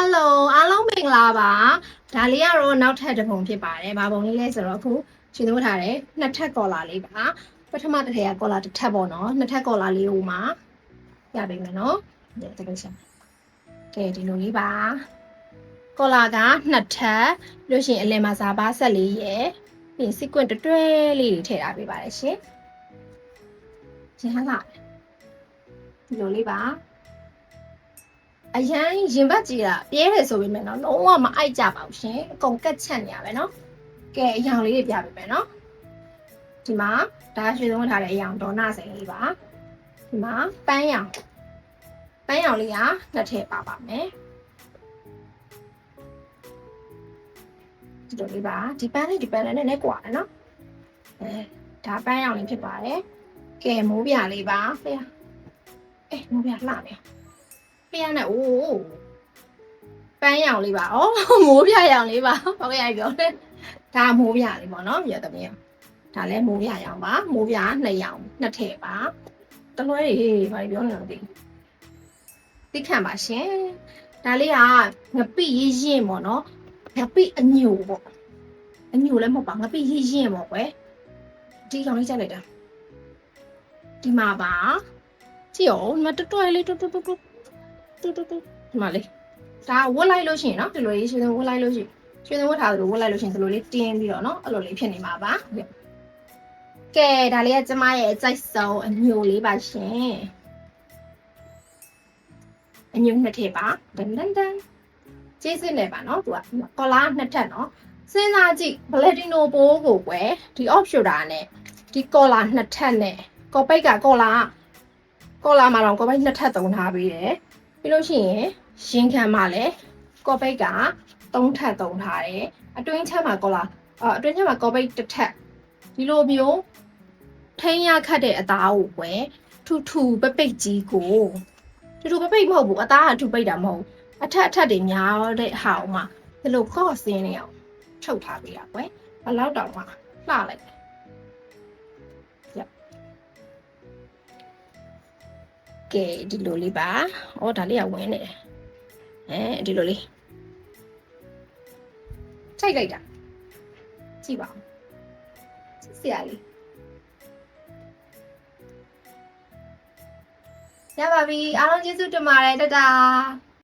Hello အားလုံးမင်္ဂလာပါဒါလေးကတော့နောက်ထပ်တစ်ပုံဖြစ်ပါတယ်ဘာပုံလေးလဲဆိုတော့အခုရှင်သွင်းထားတယ်နှစ်ထပ်ကော်လာလေးပါပထမတစ်ထည်ကကော်လာတစ်ထပ်ပေါ့နော်နှစ်ထပ်ကော်လာလေးဟိုမှာရပြီမယ်နော်ဒီတကယ်ရှင်ကဲဒီလိုလေးပါကော်လာကနှစ်ထပ်ပြီးလို့ရှိရင်အလယ်မှာဇာပါဆက်လေးရယ်ပြီးရင် sequin တွဲလေးတွေထည့်ထားပေးပါတယ်ရှင်ရှင်ဟလာဒီလိုလေးပါ အရန်ရင်ဘတ်ကြီးတာပြဲတယ်ဆိုပေမဲ့နော်လုံးဝမအိုက်ကြပါဘူးရှင်အကုန်ကက်ချက်နေရပဲနော်ကဲအယောင်လေးတွေပြပေးမယ်နော်ဒီမှာဒါရွှေသုံးထားတဲ့အယောင်ဒေါနာစိန်လေးပါဒီမှာပန်းရောင်ပန်းရောင်လေးကနှစ်ထည့်ပါပါမယ်ဒီလိုလေးပါဒီပန်းလေးဒီပန်းလေးနည်းနည်းကွာတယ်နော်အဲဒါပန်းရောင်လေးဖြစ်ပါတယ်ကဲမိုးပြလေးပါဖေးအေးမိုးပြလှနေ ဖះနဲ့အိုးပန်းရောင်လေးပါဩမိုးပြရောင်လေးပါဟုတ်ကဲ့ပြောတယ်ဒါမိုးပြလေးပေါ့နော်ပြသမီးဒါလည်းမိုးပြရောင်ပါမိုးပြနှစ်ရောင်နှစ်ထည့်ပါတလွဲဟေးဘာပြောနေလဲမသိသိခံပါရှင်ဒါလေးကငပိရည်ရင်ပေါ့နော်ငပိအညိုပေါ့အညိုလည်းမဟုတ်ပါငပိရည်ရင်ပေါ့ကွယ်ဒီကောင်လေးကြိုက်လိုက်တာဒီမှာပါကြည့်အောင်ဒီမှာတွတ်တွဲလေးတွတ်တွတ်တွတ် တူတူတူဒီမှာလေဒါဝတ်လိုက်လို့ရှိရင်နော်ဒီလိုလေးရှင်ဝတ်လိုက်လို့ရှိရင်ရှင်ဝတ်ထားသလိုဝတ်လိုက်လို့ရှိရင်ဒီလိုလေးတင်းပြီးတော့နော်အဲ့လိုလေးဖြစ်နေမှာပါကဲဒါလေးကကျမရဲ့အကြိုက်ဆုံးအညိုလေးပါရှင်အညိုနှစ်ထည့်ပါဒန်ဒန်ဒန်ကျေးဇူးနဲ့ပါနော်သူကကော်လာနှစ်ထပ်နော်စဉ်းစားကြည့်ဘလက်တီနိုဘိုးကိုကွယ်ဒီ off shoulder နဲ့ဒီကော်လာနှစ်ထပ်နဲ့ကော်ပိတ်ကကော်လာကော်လာမှာတော့ကော်ပိတ်နှစ်ထပ်သုံးထားပြီးတယ် ပြီးလို့ရှိရင်ရင်ခံမှာလည်းကော်ပိတ်က3ထပ်သုံးထားတယ်အတွင်းချက်မှာကောလာအအတွင်းချက်မှာကော်ပိတ်တစ်ထပ်ဒီလိုမျိုးထိန်းရခတ်တဲ့အသားကိုကွယ်ထူထူပပိတ်ကြီးကိုထူထူပပိတ်မဟုတ်ဘူးအသားကထူပိတ်တာမဟုတ်အထက်အထက်တွေများတဲ့ဟာအောင်မှာဒီလိုကော့စင်းနေအောင်ထုတ်ထားပေးတာကွယ်ဘယ်လောက်တောင်မှလှလိုက် ကဲဒီလိုလေးပါ။အော်ဒါလေးကဝင်းနေတယ်။အဲဒီလိုလေး။ချိန်လိုက်တာ။ကြည့်ပါဦး။စစ်စရာလေး။ရပါပြီ။အားလုံးကျေးဇူးတင်ပါတယ်တတား။